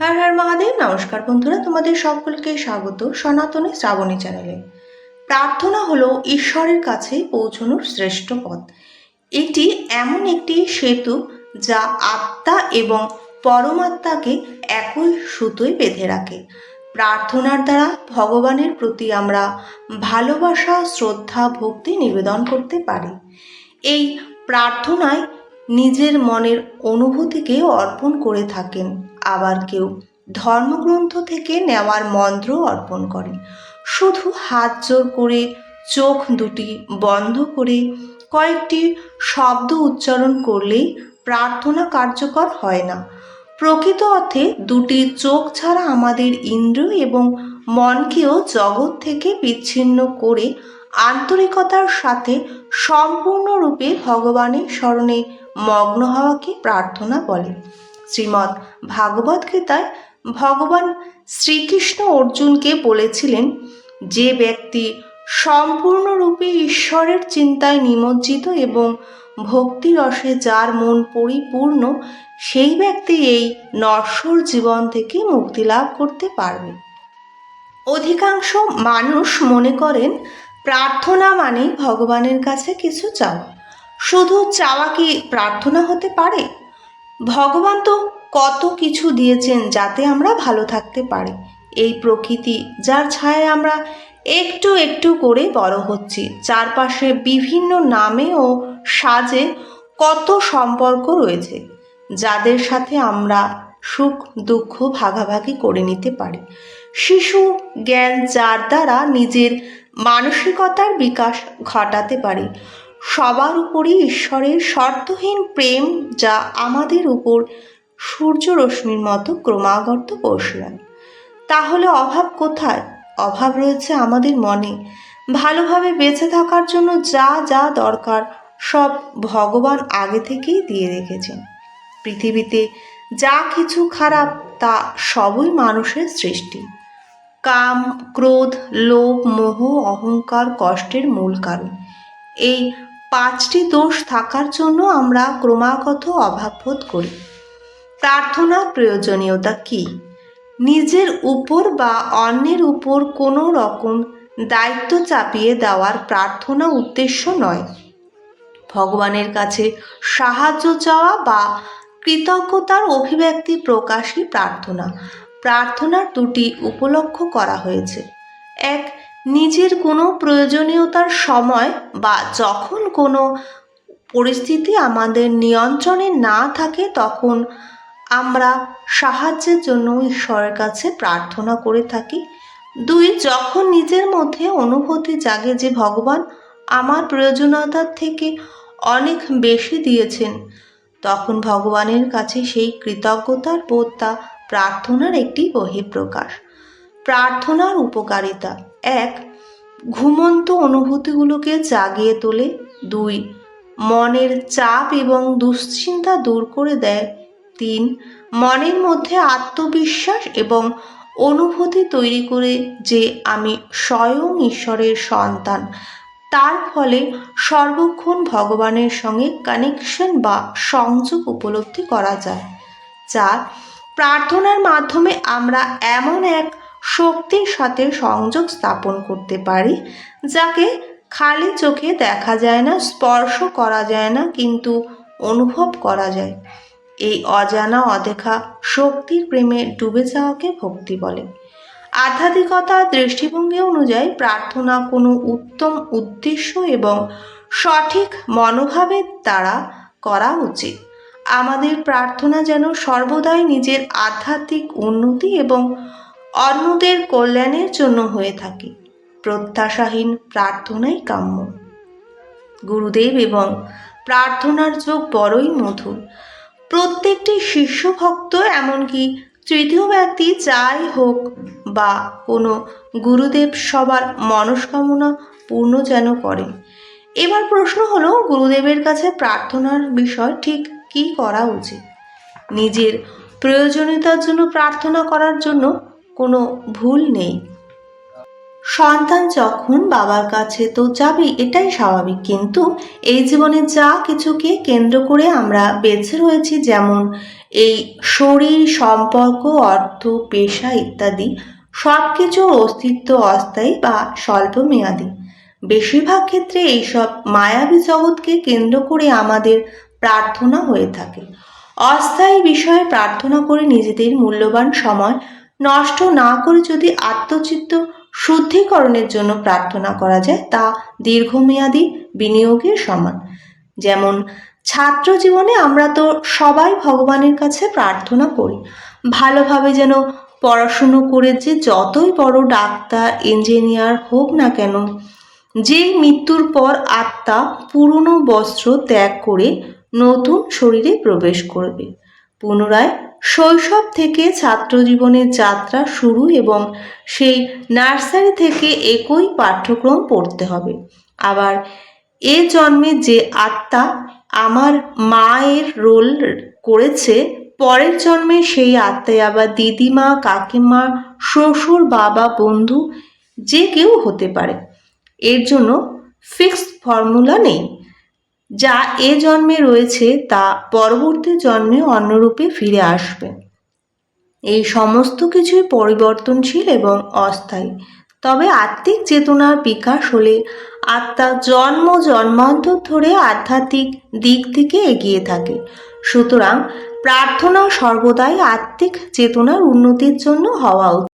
হর হর মহাদেব, নমস্কার বন্ধুরা, তোমাদের সকলকে স্বাগত সনাতনী শ্রাবণী চ্যানেলে। প্রার্থনা হলো ঈশ্বরের কাছে পৌঁছানোর শ্রেষ্ঠ পথ। এটি এমন একটি সেতু যা আত্মা এবং পরমাত্মাকে একই সুতোয় বেঁধে রাখে। প্রার্থনার দ্বারা ভগবানের প্রতি আমরা ভালোবাসা, শ্রদ্ধা, ভক্তি নিবেদন করতে পারি। এই প্রার্থনায় নিজের মনের অনুভূতিকে অর্পণ করে থাকেন। আবার কেউ ধর্মগ্রন্থ থেকে নেওয়ার মন্ত্র অর্পণ করেন। শুধু হাত জোর করে, চোখ দুটি বন্ধ করে, কয়েকটি শব্দ উচ্চারণ করলেই প্রার্থনা কার্যকর হয় না। প্রকৃত অর্থে দুটি চোখ ছাড়া আমাদের ইন্দ্র এবং মনকেও জগৎ থেকে বিচ্ছিন্ন করে আন্তরিকতার সাথে সম্পূর্ণরূপে ভগবানের স্মরণে মগ্ন হওয়াকে প্রার্থনা বলে। শ্রীমৎ ভাগবত গীতায় ভগবান শ্রীকৃষ্ণ অর্জুনকে বলেছিলেন, যে ব্যক্তি সম্পূর্ণরূপে ঈশ্বরের চিন্তায় নিমজ্জিত এবং ভক্তি রসে যার মন পরিপূর্ণ, সেই ব্যক্তি এই নশ্বর জীবন থেকে মুক্তি লাভ করতে পারবে। অধিকাংশ মানুষ মনে করেন প্রার্থনা মানেই ভগবানের কাছে কিছু চাওয়া। শুধু চাওয়া কি প্রার্থনা হতে পারে? ভগবান তো কত কিছু দিয়েছেন যাতে আমরা ভালো থাকতে পারি। এই প্রকৃতি যার ছায়ায় আমরা একটু একটু করে বড় হচ্ছি। চারপাশে বিভিন্ন নামে ও সাজে কত সম্পর্ক রয়েছে, যাদের সাথে আমরা সুখ, দুঃখ ভাগাভাগি করে নিতে পারি। শিশু জ্ঞান যার দ্বারা নিজের মানসিকতার বিকাশ ঘটাতে পারে। সবার উপরই ঈশ্বরের শর্তহীন প্রেম যা আমাদের উপর সূর্য রশ্মির মতো ক্রমাগত বসলেন তাহলে অভাব কোথায়? অভাব রয়েছে আমাদের মনে। ভালোভাবে বেঁচে থাকার জন্য যা যা দরকার সব ভগবান আগে থেকেই দিয়ে রেখেছেন। পৃথিবীতে যা কিছু খারাপ তা সবই মানুষের সৃষ্টি। কাম, ক্রোধ, লোভ, মোহ, অহংকার, কষ্টের মূল কারণ। এই পাঁচটি দোষ থাকার জন্য আমরা ক্রমাগত অভাববোধ করি। প্রার্থনার প্রয়োজনীয়তা কি? নিজের উপর বা অন্যের উপর কোনো রকম দায়িত্ব চাপিয়ে দেওয়ার প্রার্থনা উদ্দেশ্য নয়। ভগবানের কাছে সাহায্য চাওয়া বা কৃতজ্ঞতার অভিব্যক্তি প্রকাশই প্রার্থনা। প্রার্থনার দুটি উপলক্ষ করা হয়েছে। এক, নিজের কোনো প্রয়োজনীয়তার সময় বা যখন কোনো পরিস্থিতি আমাদের নিয়ন্ত্রণে না থাকে, তখন আমরা সাহায্যের জন্য ঈশ্বরের কাছে প্রার্থনা করে থাকি। দুই, যখন নিজের মধ্যে অনুভূতি জাগে যে ভগবান আমার প্রয়োজনীয়তার থেকে অনেক বেশি দিয়েছেন, তখন ভগবানের কাছে সেই কৃতজ্ঞতার বোধটা প্রার্থনার একটি বহিঃপ্রকাশ। প্রার্থনার উপকারিতা এক, ঘুমন্ত অনুভূতিগুলোকে জাগিয়ে তোলে। দুই, মনের চাপ এবং দুশ্চিন্তা দূর করে দেয়। তিন, মনের মধ্যে আত্মবিশ্বাস এবং অনুভূতি তৈরি করে যে আমি স্বয়ং ঈশ্বরের সন্তান। তার ফলে সর্বক্ষণ ভগবানের সঙ্গে কানেকশন বা সংযোগ উপলব্ধি করা যায়। চার প্রার্থনার মাধ্যমে আমরা এমন এক শক্তির সাথে সংযোগ স্থাপন করতে পারি, যাকে খালি চোখে দেখা যায় না, স্পর্শ করা যায় না, কিন্তু অনুভব করা যায়। এই অজানা অদেখা শক্তির প্রেমে ডুবে যাওয়াকে ভক্তি বলে। আধ্যাত্মিকতা দৃষ্টিভঙ্গি অনুযায়ী প্রার্থনা কোনো উত্তম উদ্দেশ্য এবং সঠিক মনোভাবের দ্বারা করা উচিত। আমাদের প্রার্থনা যেন সর্বদাই নিজের আধ্যাত্মিক উন্নতি এবং অন্যদের কল্যাণের জন্য হয়ে থাকে। প্রত্যাশাহীন প্রার্থনাই কাম্য। গুরুদেব এবং প্রার্থনার যোগ বড়ই মধুর। প্রত্যেকটি শিষ্য ভক্ত এমনকি তৃতীয় ব্যক্তি যাই হোক বা কোনো গুরুদেব সবার মনস্কামনা পূর্ণ যেন করেন। এবার প্রশ্ন হলো, গুরুদেবের কাছে প্রার্থনার বিষয় ঠিক কী করা উচিত? নিজের প্রয়োজনীয়তার জন্য প্রার্থনা করার জন্য কোনো ভুল নেই। সন্তান যখন বাবার কাছে তো যাবেই এটাই স্বাভাবিক। কিন্তু এই জীবনে যা কিছুকে কেন্দ্র করে আমরা বেছে রয়েছি, যেমন এই শরীর, সম্পর্ক, অর্থ, পেশা ইত্যাদি সব কিছুর অস্তিত্ব অস্থায়ী বা স্বল্পমেয়াদী। বেশিরভাগ ক্ষেত্রে এইসব মায়াবী জগৎকে কেন্দ্র করে আমাদের প্রার্থনা হয়ে থাকে। অস্থায়ী বিষয়ে প্রার্থনা করে নিজেদের মূল্যবান সময় নষ্ট না করে যদি আত্মচিত্ত শুদ্ধিকরণের জন্য প্রার্থনা করা যায়, তা দীর্ঘমেয়াদী বিনিয়োগের সমান। যেমন, ছাত্র জীবনে আমরা তো সবাই ভগবানের কাছে প্রার্থনা করি। ভালোভাবে যেন পড়াশুনো করে যে যতই বড় ডাক্তার, ইঞ্জিনিয়ার হোক না কেন, যে মৃত্যুর পর আত্মা পুরনো বস্ত্র ত্যাগ করে নতুন শরীরে প্রবেশ করবে। পুনরায় শৈশব থেকে ছাত্র জীবনের যাত্রা শুরু এবং সেই নার্সারি থেকে একই পাঠ্যক্রম পড়তে হবে। আবার এ জন্মে যে আত্মা আমার মায়ের রোল করেছে, পরের জন্মে সেই আত্মায় আবার দিদিমা, কাকিমা, শ্বশুর, বাবা, বন্ধু, যে কেউ হতে পারে। এর জন্য ফিক্সড ফর্মুলা নেই। যা এ জন্মে রয়েছে তা পরবর্তী জন্মে অন্যরূপে ফিরে আসবে। এই সমস্ত কিছুই পরিবর্তনশীল এবং অস্থায়ী। তবে আত্মিক চেতনার বিকাশ হলে আত্মা জন্ম জন্মান্তর ধরে আধ্যাত্মিক দিক থেকে এগিয়ে থাকে। সুতরাং প্রার্থনা সর্বদাই আত্মিক চেতনার উন্নতির জন্য হওয়া উচিত।